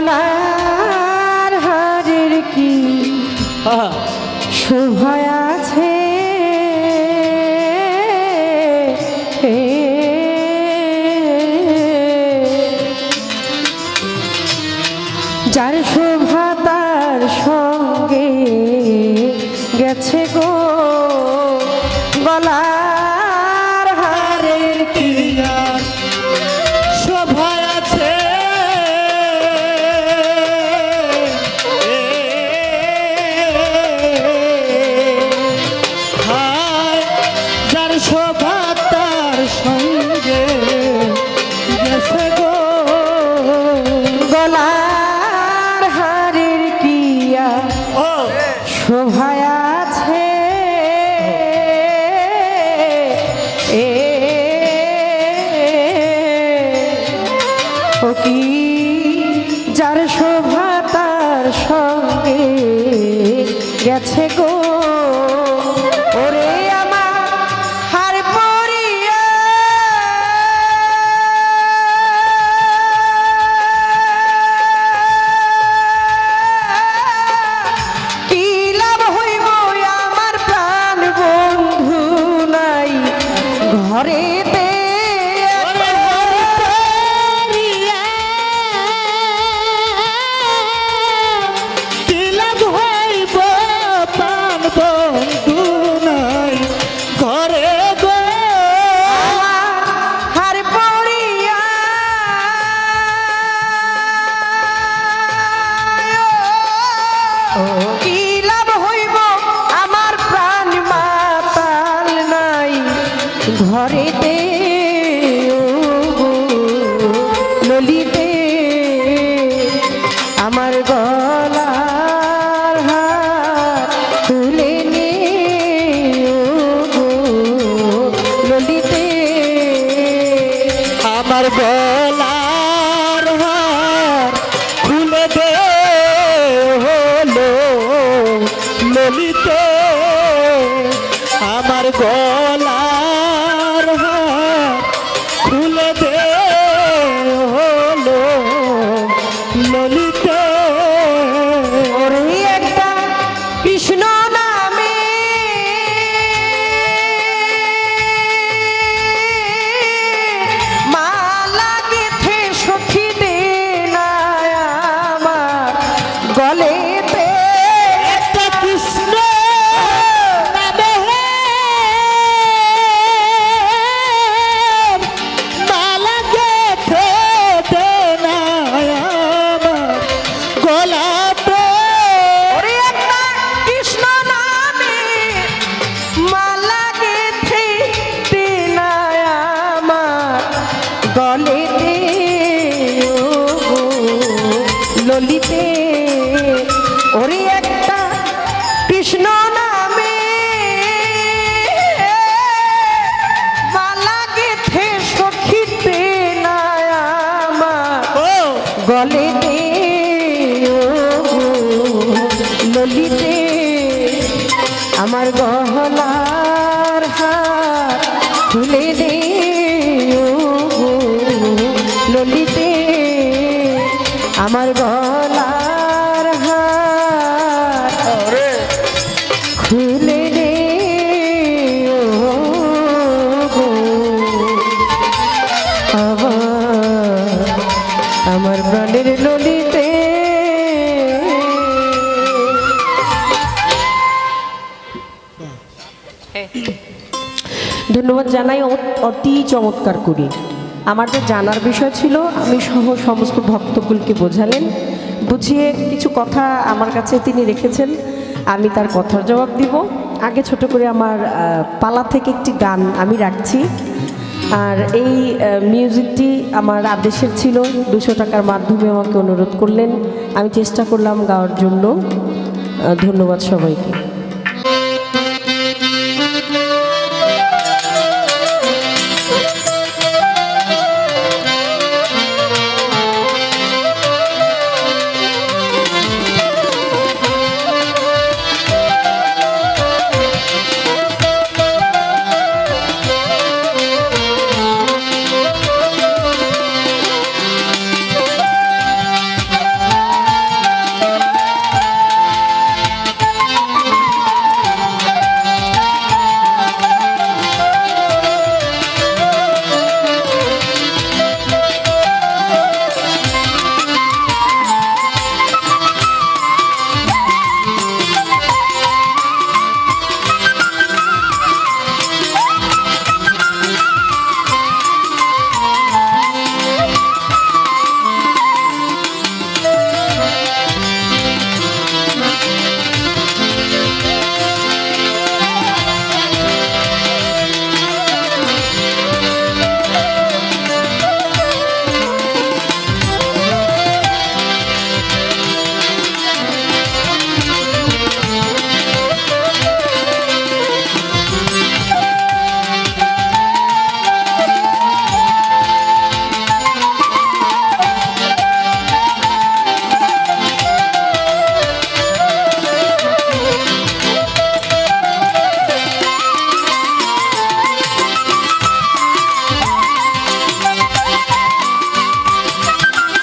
গলার হারের কি? শোভা আছে যার শোভা তার সঙ্গে গেছে গো। গেছে গো ঘরেতে ললিতে আমার গলার হার তুলে নে ললিতে আমার গলার ললিতে ওরে একটা কৃষ্ণ নামে। মালা গেথে সখিতে না আমার ও। গলেতে ও ললিতে আমার গহনার হার খুলে দে ললিতে। আমার গলার হার। খুলে দে ও আমার প্রাণের নদীতে। ধন্যবাদ জানাই অতি চমৎকার করি। আমার জানার বিষয় ছিল, আমি সহ সমস্ত ভক্তকুলকে বোঝালেন, বুঝিয়ে কিছু কথা আমার কাছে তিনি রেখেছেন, আমি তার কথার জবাব দিব। আগে ছোট করে আমার পালা থেকে একটি গান আমি রাখছি। আর এই মিউজিকটি আমার আদেশের ছিল, দুশো টাকার মাধ্যমে আমাকে অনুরোধ করলেন। আমি চেষ্টা করলাম গাওয়ার জন্য। ধন্যবাদ সবাইকে।